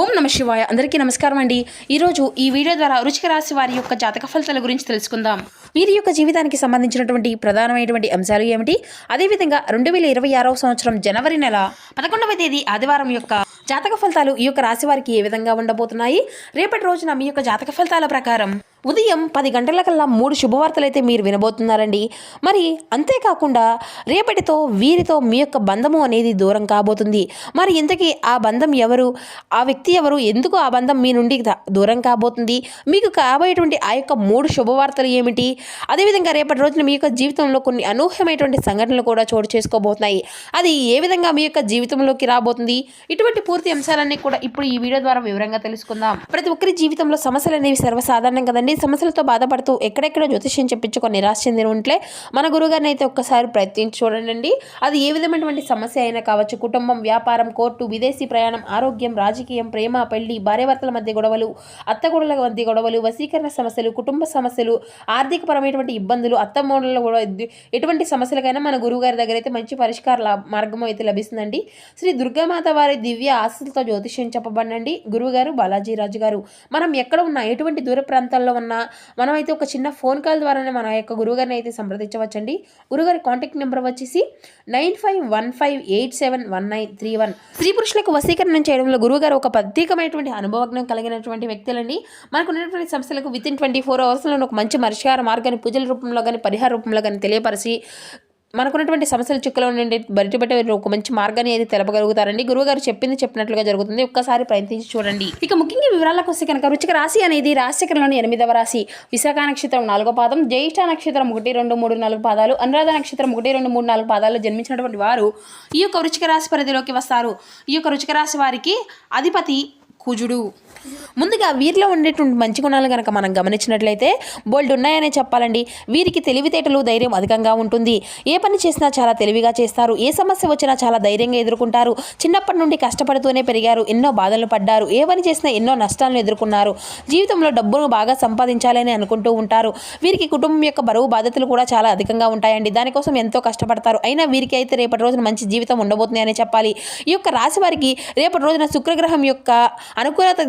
ఓం నమ శివాయ. అందరికీ నమస్కారం అండి. ఈరోజు ఈ వీడియో ద్వారా రుచిక రాశి వారి యొక్క జాతక ఫలితాల గురించి తెలుసుకుందాం. వీరి యొక్క జీవితానికి సంబంధించినటువంటి ప్రధానమైనటువంటి అంశాలు ఏమిటి? అదేవిధంగా రెండు వేల ఇరవై ఆరవ సంవత్సరం జనవరి నెల పదకొండవ తేదీ ఆదివారం యొక్క జాతక ఫలితాలు ఈ యొక్క రాశి వారికి ఏ విధంగా ఉండబోతున్నాయి? రేపటి రోజున మీ యొక్క జాతక ఫలితాల ప్రకారం ఉదయం పది గంటలకల్లా మూడు శుభవార్తలైతే మీరు వినబోతున్నారండి. మరి అంతేకాకుండా రేపటితో వీరితో మీ యొక్క బంధము అనేది దూరం కాబోతుంది. మరి ఇంతకీ ఆ బంధం ఎవరు? ఆ వ్యక్తి ఎవరు? ఎందుకు ఆ బంధం మీ నుండి దూరం కాబోతుంది? మీకు కాబోయేటువంటి ఆ యొక్క మూడు శుభవార్తలు ఏమిటి? అదేవిధంగా రేపటి రోజున మీ యొక్క జీవితంలో కొన్ని అనూహ్యమైనటువంటి సంఘటనలు కూడా చోటు చేసుకోబోతున్నాయి. అది ఏ విధంగా మీ యొక్క జీవితంలోకి రాబోతుంది? ఇటువంటి పూర్తి అంశాలన్నీ కూడా ఇప్పుడు ఈ వీడియో ద్వారా వివరంగా తెలుసుకుందాం. ప్రతి ఒక్కరి జీవితంలో సమస్యలు అనేవి సర్వసాధారణం కదండి. సమస్యలతో బాధపడుతూ ఎక్కడెక్కడ జ్యోతిష్యం చెప్పించుకొని నిరాశ చెందిన ఉంటే మన గురుగారిని అయితే ఒక్కసారి ప్రయత్నించి చూడండి. అది ఏ విధమైనటువంటి సమస్య అయినా కావచ్చు. కుటుంబం వ్యాపారం కోర్టు విదేశీ ప్రయాణం ఆరోగ్యం రాజకీయం ప్రేమ పెళ్ళి భార్యాభర్తల మధ్య గొడవలు అత్తగొడల మధ్య గొడవలు వసీకరణ సమస్యలు కుటుంబ సమస్యలు ఆర్థికపరమైనటువంటి ఇబ్బందులు అత్తమూడల కూడా ఎటువంటి సమస్యలకైనా మన గురువుగారి దగ్గర అయితే మంచి పరిష్కార మార్గం అయితే లభిస్తుందండి. శ్రీ దుర్గామాత వారి దివ్య ఆశలతో జ్యోతిష్యం చెప్పబడండి గురువుగారు బాలాజీ రాజు గారు మనం ఎక్కడ ఉన్నా ఎటువంటి దూర ప్రాంతాల్లో ఉన్నా మనమైతే ఒక చిన్న ఫోన్ కాల్ ద్వారానే మన యొక్క గురువుగారిని అయితే సంప్రదించవచ్చండి. గురుగారి కాంటాక్ట్ నెంబర్ వచ్చేసి nine five one five eight seven one nine three one. స్త్రీ పురుషులకు వశీకరణ చేయడంలో గురువుగారు ఒక ప్రత్యేకమైనటువంటి అనుభవజ్ఞం కలిగినటువంటి వ్యక్తులండి. మనకు ఉన్నటువంటి సమస్యలకు విత్ ఇన్ ట్వంటీ ఫోర్ అవర్స్లో ఒక మంచి పరిష్కార మార్గాన్ని పూజల రూపంలో కానీ పరిహార రూపంలో కానీ తెలియపరిచి మనకున్నటువంటి సమస్యల చిక్కులో నుండి బయటపెట్టే ఒక మంచి మార్గాన్ని అయితే తెలపగలుగుతారండి. గురువుగారు చెప్పింది చెప్పినట్లుగా జరుగుతుంది. ఒక్కసారి ప్రయత్నించి చూడండి. ఇక ముఖ్యంగా వివరాలకు వస్తే కనుక రుచిక రాశి అనేది రాశిచక్రంలోని ఎనిమిదవ రాశి. విశాఖ నక్షత్రం నాలుగో పాదం జ్యేష్ఠ నక్షత్రం ఒకటి రెండు మూడు నాలుగు పాదాలు అనురాధ నక్షత్రం ఒకటి రెండు మూడు నాలుగు పాదాలు జన్మించినటువంటి వారు ఈ యొక్క రుచిక రాశి పరిధిలోకి వస్తారు. ఈ యొక్క రుచిక రాశి వారికి అధిపతి కుజుడు. ముందుగా వీరిలో ఉండేటువంటి మంచి గుణాలు కనుక మనం గమనించినట్లయితే బోల్డ్ ఉన్నాయనే చెప్పాలండి. వీరికి తెలివితేటలు ధైర్యం అధికంగా ఉంటుంది. ఏ పని చేసినా చాలా తెలివిగా చేస్తారు. ఏ సమస్య వచ్చినా చాలా ధైర్యంగా ఎదుర్కొంటారు. చిన్నప్పటి నుండి కష్టపడుతూనే పెరిగారు. ఎన్నో బాధలు పడ్డారు. ఏ పని చేసినా ఎన్నో నష్టాలను ఎదుర్కొన్నారు. జీవితంలో డబ్బును బాగా సంపాదించాలని అనుకుంటూ ఉంటారు. వీరికి కుటుంబం యొక్క బరువు బాధ్యతలు కూడా చాలా అధికంగా ఉంటాయండి. దానికోసం ఎంతో కష్టపడతారు. అయినా వీరికి అయితే రేపటి రోజున మంచి జీవితం ఉండబోతుంది అని చెప్పాలి. ఈ యొక్క రాశి వారికి రేపటి రోజున శుక్రగ్రహం యొక్క అనుకూలత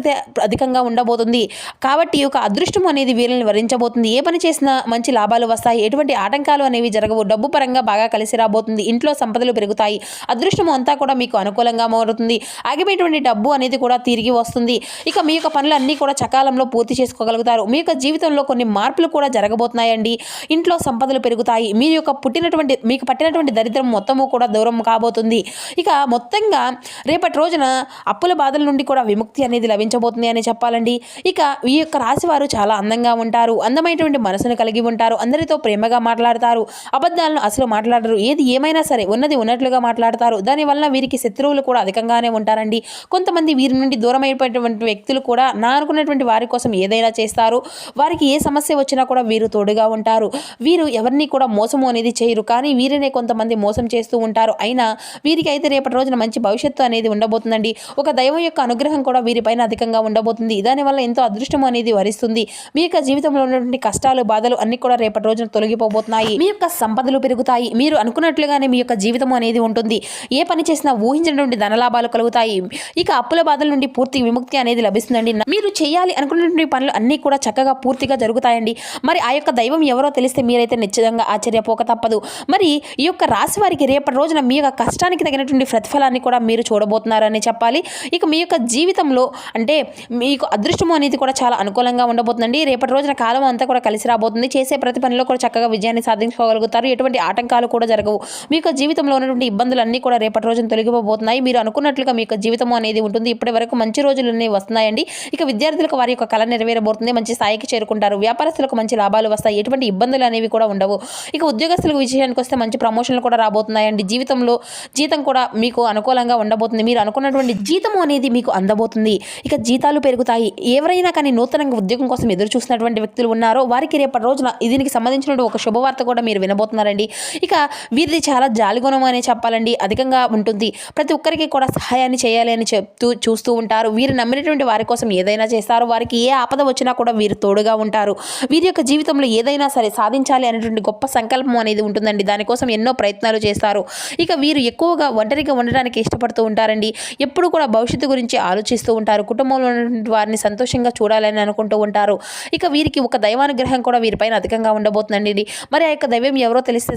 అధికంగా ఉండబోతుంది. కాబట్టి ఈ యొక్క అదృష్టం అనేది వీరిని వరించబోతుంది. ఏ పని చేసినా మంచి లాభాలు వస్తాయి. ఎటువంటి ఆటంకాలు అనేవి జరగవు. డబ్బు పరంగా బాగా కలిసి రాబోతుంది. ఇంట్లో సంపదలు పెరుగుతాయి. అదృష్టం అంతా కూడా మీకు అనుకూలంగా మారుతుంది. ఆగిపోయినటువంటి డబ్బు అనేది కూడా తిరిగి వస్తుంది. ఇక మీ యొక్క పనులు అన్నీ కూడా సకాలంలో పూర్తి చేసుకోగలుగుతారు. మీ యొక్క జీవితంలో కొన్ని మార్పులు కూడా జరగబోతున్నాయండి. ఇంట్లో సంపదలు పెరుగుతాయి. మీ యొక్క పుట్టినటువంటి మీకు పట్టినటువంటి దరిద్రం మొత్తము కూడా దూరం కాబోతుంది. ఇక మొత్తంగా రేపటి రోజున అప్పుల బాధల నుండి కూడా విముక్తి అనేది లభించబోతుంది అని చెప్పాలండి. ఇక ఈ యొక్క రాశి వారు చాలా అందంగా ఉంటారు. అందమైనటువంటి మనసును కలిగి ఉంటారు. అందరితో ప్రేమగా మాట్లాడతారు. అబద్ధాలను అసలు మాట్లాడరు. ఏది ఏమైనా సరే ఉన్నది ఉన్నట్లుగా మాట్లాడతారు. దానివల్ల వీరికి శత్రువులు కూడా అధికంగానే ఉంటారండి. కొంతమంది వీరి నుండి దూరం అయిపోయినటువంటి వ్యక్తులు కూడా నా అనుకున్నటువంటి వారి కోసం ఏదైనా చేస్తారు. వారికి ఏ సమస్య వచ్చినా కూడా వీరు తోడుగా ఉంటారు. వీరు ఎవరిని కూడా మోసము అనేది చేయరు. కానీ వీరినే కొంతమంది మోసం చేస్తూ ఉంటారు. అయినా వీరికి అయితే రేపటి రోజున మంచి భవిష్యత్తు అనేది ఉండబోతుందండి. ఒక దైవం యొక్క అనుగ్రహం కూడా వీరిపైన అధికంగా ఉండబోతుంది. దానివల్ల ఎంతో అదృష్టం అనేది వరిస్తుంది. మీ యొక్క జీవితంలో ఉన్నటువంటి కష్టాలు బాధలు అన్ని కూడా రేపటి రోజున తొలగిపోబోతున్నాయి. మీ యొక్క సంపదలు పెరుగుతాయి. మీరు అనుకున్నట్లుగానే మీ యొక్క జీవితం అనేది ఉంటుంది. ఏ పని చేసినా ఊహించినటువంటి ధనలాభాలు కలుగుతాయి. ఇక అప్పుల బాధల నుండి పూర్తి విముక్తి అనేది లభిస్తుందండి. మీరు చేయాలి అనుకున్నటువంటి పనులు అన్నీ కూడా చక్కగా పూర్తిగా జరుగుతాయండి. మరి ఆ యొక్క దైవం ఎవరో తెలిస్తే మీరైతే నిశ్చితంగా ఆశ్చర్యపోక తప్పదు. మరి ఈ యొక్క రాశి వారికి రేపటి రోజున మీ యొక్క కష్టానికి తగినటువంటి ప్రతిఫలాన్ని కూడా మీరు చూడబోతున్నారని చెప్పాలి. ఇక మీ యొక్క జీవితంలో అంటే మీకు అదృష్టం అనేది కూడా చాలా అనుకూలంగా ఉండబోతుందండి. రేపటి రోజున కాలం అంతా కూడా కలిసి రాబోతుంది. చేసే ప్రతి పనిలో కూడా చక్కగా విజయాన్ని సాధించుకోగలుగుతారు. ఎటువంటి ఆటంకాలు కూడా జరగవు. మీకు జీవితంలో ఉన్నటువంటి ఇబ్బందులన్నీ కూడా రేపటి రోజున తొలగిపోబోతున్నాయి. మీరు అనుకున్నట్లుగా మీ యొక్క జీవితం అనేది ఉంటుంది. ఇప్పటి వరకు మంచి రోజులు అనేవి వస్తున్నాయండి. ఇక విద్యార్థులకు వారి యొక్క కళ నెరవేరబోతుంది. మంచి స్థాయికి చేరుకుంటారు. వ్యాపారస్తులకు మంచి లాభాలు వస్తాయి. ఎటువంటి ఇబ్బందులు అనేవి కూడా ఉండవు. ఇక ఉద్యోగస్తులకు విషయానికి వస్తే మంచి ప్రమోషన్లు కూడా రాబోతున్నాయండి. జీవితంలో జీతం కూడా మీకు అనుకూలంగా ఉండబోతుంది. మీరు అనుకున్నటువంటి జీతం అనేది మీకు అందబోతుంది. ఇక జీతాలు పెరుగుతాయి. ఎవరైనా కానీ నూతనంగా ఉద్యోగం కోసం ఎదురు చూసినటువంటి వ్యక్తులు ఉన్నారో వారికి రేపటి రోజున దీనికి సంబంధించిన ఒక శుభవార్త కూడా మీరు వినబోతున్నారండి. ఇక వీరిది చాలా జాలిగుణం అనే చెప్పాలండి. అధికంగా ఉంటుంది. ప్రతి ఒక్కరికి కూడా సహాయాన్ని చేయాలి అని చెప్తూ చూస్తూ ఉంటారు. వీరు నమ్మినటువంటి వారి కోసం ఏదైనా చేస్తారు. వారికి ఏ ఆపద వచ్చినా కూడా వీరు తోడుగా ఉంటారు. వీరి యొక్క జీవితంలో ఏదైనా సరే సాధించాలి అనేటువంటి గొప్ప సంకల్పం అనేది ఉంటుందండి. దానికోసం ఎన్నో ప్రయత్నాలు చేస్తారు. ఇక వీరు ఎక్కువగా ఒంటరిగా ఉండడానికి ఇష్టపడుతూ ఉంటారండి. ఎప్పుడు కూడా భవిష్యత్తు గురించి ఆలోచిస్తూ ఉంటారు. కుటుంబంలో ఉన్నటువంటి వారిని సంతోషంగా చూడాలని అనుకుంటూ ఉంటారు. ఇక వీరికి ఒక దైవానుగ్రహం కూడా వీరిపైన అధికంగా ఉండబోతుందండి ఇది. మరి ఆ యొక్క దైవం ఎవరో తెలిస్తే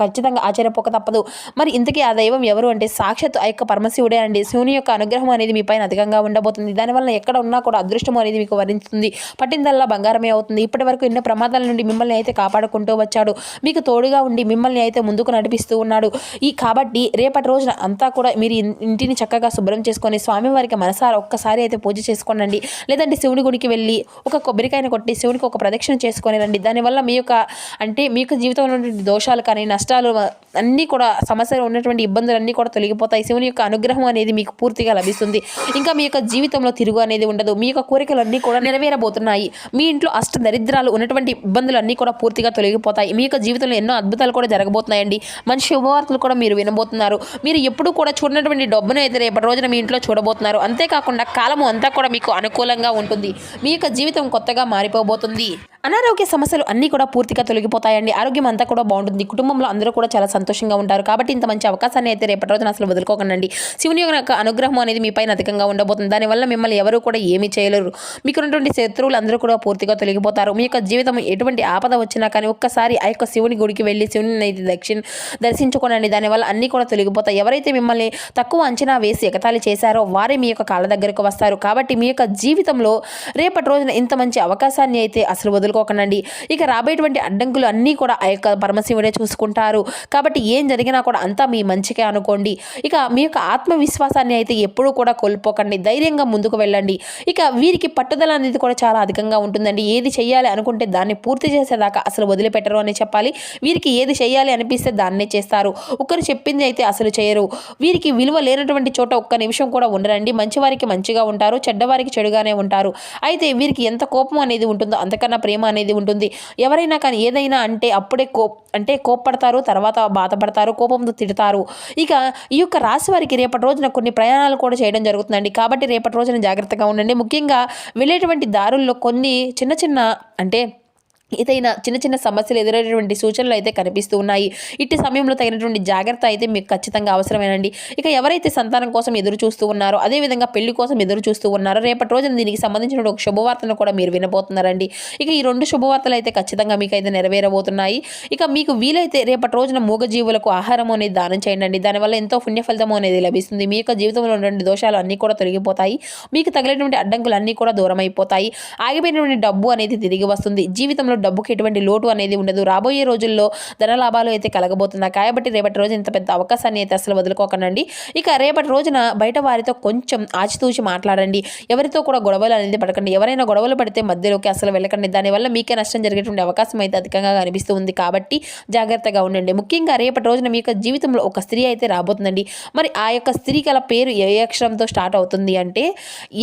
ఖచ్చితంగా ఆశ్చర్యపోక తప్పదు. మరి ఇంతకీ ఆ దైవం ఎవరు అంటే సాక్షాత్ ఆ యొక్క పరమశివుడే అండి. శివుని యొక్క అనుగ్రహం అనేది మీ పైన అధికంగా ఉండబోతుంది. దానివల్ల ఎక్కడ ఉన్నా కూడా అదృష్టం అనేది మీకు వరించుతుంది పట్టిందల్లా బంగారమే అవుతుంది. ఇప్పటి వరకు ఎన్నో ప్రమాదాల నుండి మిమ్మల్ని అయితే కాపాడుకుంటూ వచ్చాడు. మీకు తోడుగా ఉండి మిమ్మల్ని అయితే ముందుకు నడిపిస్తూ ఉన్నాడు. ఈ కాబట్టి రేపటి రోజున అంతా కూడా మీరు ఇంటిని చక్కగా శుభ్రం చేసుకొని స్వామివారికి మనసారా ఒక్కసారి అయితే పూజ చేసి చేసుకోనండి. లేదంటే శివుని గుడికి వెళ్ళి ఒక కొబ్బరికాయను కొట్టి శివునికి ఒక ప్రదక్షిణ చేసుకొని రండి. దానివల్ల మీ యొక్క అంటే మీ యొక్క జీవితంలో ఉన్నటువంటి దోషాలు కానీ నష్టాలు అన్నీ కూడా సమస్యలు ఉన్నటువంటి ఇబ్బందులు అన్నీ కూడా తొలగిపోతాయి. శివుని యొక్క అనుగ్రహం అనేది మీకు పూర్తిగా లభిస్తుంది. ఇంకా మీ యొక్క జీవితంలో తిరుగు అనేది ఉండదు. మీ యొక్క కోరికలన్నీ కూడా నెరవేరబోతున్నాయి. మీ ఇంట్లో అష్ట దరిద్రాలు ఉన్నటువంటి ఇబ్బందులు అన్నీ కూడా పూర్తిగా తొలగిపోతాయి. మీ యొక్క జీవితంలో ఎన్నో అద్భుతాలు కూడా జరగబోతున్నాయండి. మంచి శుభవార్తలు కూడా మీరు వినబోతున్నారు. మీరు ఎప్పుడు కూడా చూడనటువంటి డబ్బును అయితే రేపటి రోజున మీ ఇంట్లో చూడబోతున్నారు. అంతేకాకుండా కాలము అంతా కూడా మీకు అనుకూలంగా ఉంటుంది. మీ యొక్క జీవితం కొత్తగా మారిపోబోతుంది. అనారోగ్య సమస్యలు అన్నీ కూడా పూర్తిగా తొలగిపోతాయండి. ఆరోగ్యం అంతా కూడా బాగుంటుంది. కుటుంబంలో అందరూ కూడా చాలా సంతోషంగా ఉంటారు. కాబట్టి ఇంత మంచి అవకాశాన్ని అయితే రేపటి రోజున అసలు వదులుకోకండి. శివుని యొక్క అనుగ్రహం అనేది మీ పైన అధికంగా ఉండబోతుంది. దానివల్ల మిమ్మల్ని ఎవరు కూడా ఏమీ చేయలేరు. మీకున్నటువంటి శత్రువులు అందరూ కూడా పూర్తిగా తొలగిపోతారు. మీ యొక్క జీవితం ఎటువంటి ఆపద వచ్చినా కానీ ఒక్కసారి ఆ యొక్క శివుని గుడికి వెళ్ళి శివుని అయితే దక్షిణ దర్శించుకోనండి. దానివల్ల అన్నీ కూడా తొలగిపోతాయి. ఎవరైతే మిమ్మల్ని తక్కువ అంచనా వేసి ఎగతాళి చేశారో వారే మీ యొక్క కాళ్ళ దగ్గరకు వస్తారు. కాబట్టి మీ యొక్క జీవితంలో రేపటి రోజున ఇంత మంచి అవకాశాన్ని అయితే అసలు వదులుకోకండి ఇక రాబోయేటువంటి అడ్డంకులు అన్నీ కూడా ఆ యొక్క పరమశివుడే చూసుకుంటారు. కాబట్టి ఏం జరిగినా కూడా అంతా మీ మంచికే అనుకోండి. ఇక మీ యొక్క ఆత్మవిశ్వాసాన్ని అయితే ఎప్పుడూ కూడా కోల్పోకండి. ధైర్యంగా ముందుకు వెళ్ళండి. ఇక వీరికి పట్టుదల అనేది కూడా చాలా అధికంగా ఉంటుందండి. ఏది చేయాలి అనుకుంటే దాన్ని పూర్తి చేసేదాకా అసలు వదిలిపెట్టరు అని చెప్పాలి. వీరికి ఏది చేయాలి అనిపిస్తే దాన్నే చేస్తారు. ఒకరు చెప్పింది అయితే అసలు చేయరు. వీరికి విలువ లేనటువంటి చోట ఒక్క నిమిషం కూడా ఉండరండి. మంచివారికి మంచిగా ఉంటారు చెడ్డవారికి చెడుగానే ఉంటారు. అయితే వీరికి ఎంత కోపం అనేది ఉంటుందో అంతకన్నా ప్రేమ అనేది ఉంటుంది. ఎవరైనా కానీ ఏదైనా అంటే అప్పుడే కో అంటే కోప్పడతారు తర్వాత బాధపడతారు కోపంతో తిడతారు. ఇక ఈ యొక్క రాశి వారికి రేపటి రోజున కొన్ని ప్రయాణాలు కూడా చేయడం జరుగుతుందండి. కాబట్టి రేపటి రోజున జాగ్రత్తగా ఉండండి. ముఖ్యంగా వెళ్ళేటువంటి దారుల్లో కొన్ని చిన్న చిన్న అంటే ఏదైనా చిన్న చిన్న సమస్యలు ఎదురైనటువంటి సూచనలు అయితే కనిపిస్తూ ఉన్నాయి. ఇట్టి సమయంలో తగినటువంటి జాగ్రత్త అయితే మీకు ఖచ్చితంగా అవసరమేనండి. ఇక ఎవరైతే సంతానం కోసం ఎదురు చూస్తూ ఉన్నారో అదేవిధంగా పెళ్ళి కోసం ఎదురు చూస్తూ ఉన్నారో రేపటి రోజున దీనికి సంబంధించిన ఒక శుభవార్తను కూడా మీరు వినబోతున్నారండి. ఇక ఈ రెండు శుభవార్తలు అయితే ఖచ్చితంగా మీకు అయితే నెరవేరబోతున్నాయి. ఇక మీకు వీలైతే రేపటి రోజున మూగజీవులకు ఆహారం అనేది దానం చేయండి దానివల్ల ఎంతో పుణ్య ఫలితం అనేది లభిస్తుంది. మీ యొక్క జీవితంలో ఉన్నటువంటి దోషాలు అన్నీ కూడా తొలగిపోతాయి. మీకు తగిలినటువంటి అడ్డంకులు అన్నీ కూడా దూరం అయిపోతాయి ఆగిపోయినటువంటి డబ్బు అనేది తిరిగి వస్తుంది. జీవితంలో డబ్బుకి ఎటువంటి లోటు అనేది ఉండదు. రాబోయే రోజుల్లో ధన లాభాలు అయితే కలగబోతున్నాయి. కాబట్టి రేపటి రోజు ఇంత పెద్ద అవకాశాన్ని అయితే అసలు వదులుకోకండి ఇక రేపటి రోజున బయట వారితో కొంచెం ఆచితూచి మాట్లాడండి. ఎవరితో కూడా గొడవలు అనేది పడకండి. ఎవరైనా గొడవలు పడితే మధ్యలోకి అసలు వెళ్ళకండి. దానివల్ల మీకే నష్టం జరిగేటువంటి అవకాశం అయితే అధికంగా కనిపిస్తుంది కాబట్టి జాగ్రత్తగా ఉండండి. ముఖ్యంగా రేపటి రోజున మీ యొక్క జీవితంలో ఒక స్త్రీ అయితే రాబోతుందండి. మరి ఆ యొక్క స్త్రీ గల పేరు ఏ అక్షరంతో స్టార్ట్ అవుతుంది అంటే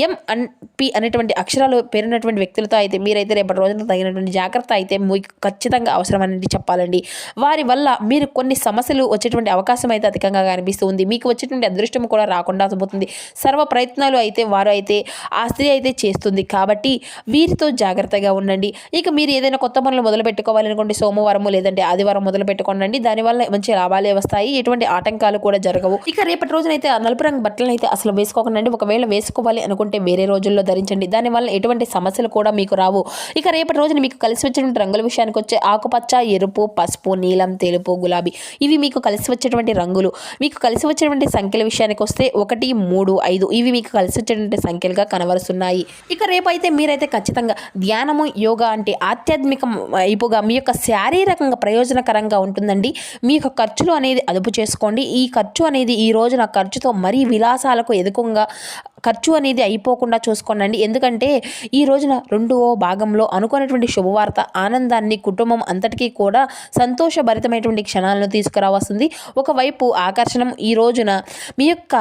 ఎం అన్ పి అనేటువంటి అక్షరాలు పేరున్నటువంటి వ్యక్తులతో అయితే మీరైతే రేపటి రోజున తగినటువంటి జాగ్రత్త అయితే మీకు ఖచ్చితంగా అవసరం అనేది చెప్పాలండి. వారి వల్ల మీరు కొన్ని సమస్యలు వచ్చేటువంటి అవకాశం అయితే అధికంగా కనిపిస్తుంది. మీకు వచ్చేటువంటి అదృష్టం కూడా రాకుండా పోతుంది. సర్వ ప్రయత్నాలు అయితే వారు అయితే ఆ స్త్రీ అయితే చేస్తుంది. కాబట్టి వీరితో జాగ్రత్తగా ఉండండి. ఇక మీరు ఏదైనా కొత్త పనులు మొదలు పెట్టుకోవాలనుకోండి సోమవారము లేదంటే ఆదివారం మొదలు పెట్టుకోండి దానివల్ల మంచి లాభాలే వస్తాయి. ఎటువంటి ఆటంకాలు కూడా జరగవు. ఇక రేపటి రోజునైతే నలుపు రంగు బట్టలను అయితే అసలు వేసుకోకండి ఒకవేళ వేసుకోవాలి అనుకుంటే వేరే రోజుల్లో ధరించండి. దానివల్ల ఎటువంటి సమస్యలు కూడా మీకు రావు. ఇక రేపటి రోజున మీకు కలిసి సంబంధించినటువంటి రంగుల విషయానికి వచ్చే ఆకుపచ్చ ఎరుపు పసుపు నీలం తెలుపు గులాబీ ఇవి మీకు కలిసి వచ్చేటువంటి రంగులు. మీకు కలిసి వచ్చేటువంటి సంఖ్యల విషయానికి వస్తే ఒకటి మూడు ఐదు ఇవి మీకు కలిసి వచ్చేటువంటి సంఖ్యలుగా కనబరుస్తున్నాయి. ఇక రేపైతే మీరైతే ఖచ్చితంగా ధ్యానము యోగా అంటే ఆధ్యాత్మిక వైపుగా మీ యొక్క శారీరకంగా ప్రయోజనకరంగా ఉంటుందండి. మీ యొక్క ఖర్చులు అనేది అదుపు చేసుకోండి. ఈ ఖర్చు అనేది ఈ రోజున ఖర్చుతో మరీ విలాసాలకు ఎదుకంగా ఖర్చు అనేది అయిపోకుండా చూసుకోనండి. ఎందుకంటే ఈ రోజున రెండవ భాగంలో అనుకున్నటువంటి శుభవార్త ఆనందాన్ని కుటుంబం అంతటికీ కూడా సంతోషభరితమైనటువంటి క్షణాలను తీసుకురావస్తుంది ఒకవైపు ఆకర్షణం ఈ రోజున మీ యొక్క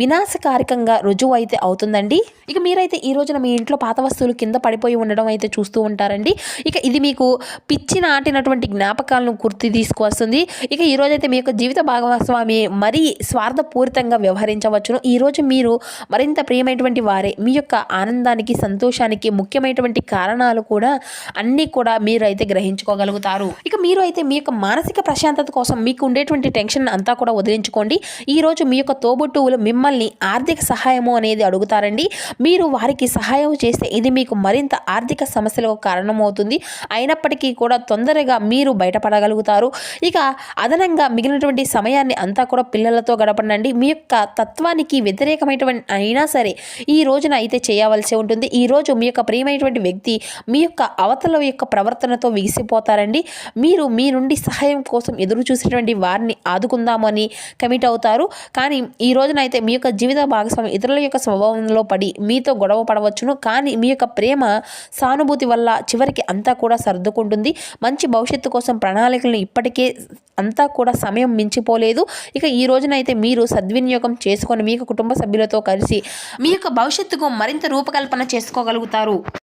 వినాశకారికంగా రుజువు అయితే అవుతుందండి. ఇక మీరైతే ఈ రోజున మీ ఇంట్లో పాత వస్తువులు కింద పడిపోయి ఉండడం అయితే చూస్తూ ఉంటారండి. ఇక ఇది మీకు పిచ్చి నాటినటువంటి జ్ఞాపకాలను గుర్తు తీసుకువస్తుంది. ఇక ఈ మీ యొక్క జీవిత భాగస్వామి మరీ స్వార్థపూరితంగా వ్యవహరించవచ్చును. ఈరోజు మీరు మరింత ప్రియమైనటువంటి వారే. మీ యొక్క ఆనందానికి సంతోషానికి ముఖ్యమైనటువంటి కారణాలు కూడా అన్నీ కూడా మీరు అయితే గ్రహించుకోగలుగుతారు. ఇక మీరు అయితే మీ యొక్క మానసిక ప్రశాంతత కోసం మీకు ఉండేటువంటి టెన్షన్ అంతా కూడా వదిలించుకోండి. ఈరోజు మీ యొక్క తోబుట్టువులు మిమ్మల్ని ఆర్థిక సహాయము అనేది అడుగుతారండి. మీరు వారికి సహాయం చేస్తే ఇది మీకు మరింత ఆర్థిక సమస్యలకు కారణమవుతుంది. అయినప్పటికీ కూడా తొందరగా మీరు బయటపడగలుగుతారు. ఇక అదనంగా మిగిలినటువంటి సమయాన్ని అంతా కూడా పిల్లలతో గడపండి మీ యొక్క తత్వానికి వ్యతిరేకమైనటువంటి అయినా సరే ఈ రోజున అయితే చేయవలసి ఉంటుంది. ఈరోజు మీ యొక్క ప్రియమైనటువంటి వ్యక్తి మీ యొక్క అవతల యొక్క ప్రవర్తనతో విగిసిపోతారండి మీరు మీ నుండి సహాయం కోసం ఎదురు చూసేటువంటి వారిని ఆదుకుందామని కమిట్ అవుతారు. కానీ ఈ రోజున అయితే మీ యొక్క జీవిత భాగస్వామి ఇతరుల యొక్క స్వభావంలో పడి మీతో గొడవ పడవచ్చును. కానీ మీ యొక్క ప్రేమ సానుభూతి వల్ల చివరికి అంతా కూడా సర్దుకుంటుంది. మంచి భవిష్యత్తు కోసం ప్రణాళికలను ఇప్పటికే అంతా కూడా సమయం మించిపోలేదు. ఇక ఈ రోజునైతే మీరు సద్వినియోగం చేసుకొని మీ యొక్క కుటుంబ సభ్యులతో కలిసి మీ యొక్క భవిష్యత్తుకు మరింత రూపకల్పన చేసుకోగలుగుతారు.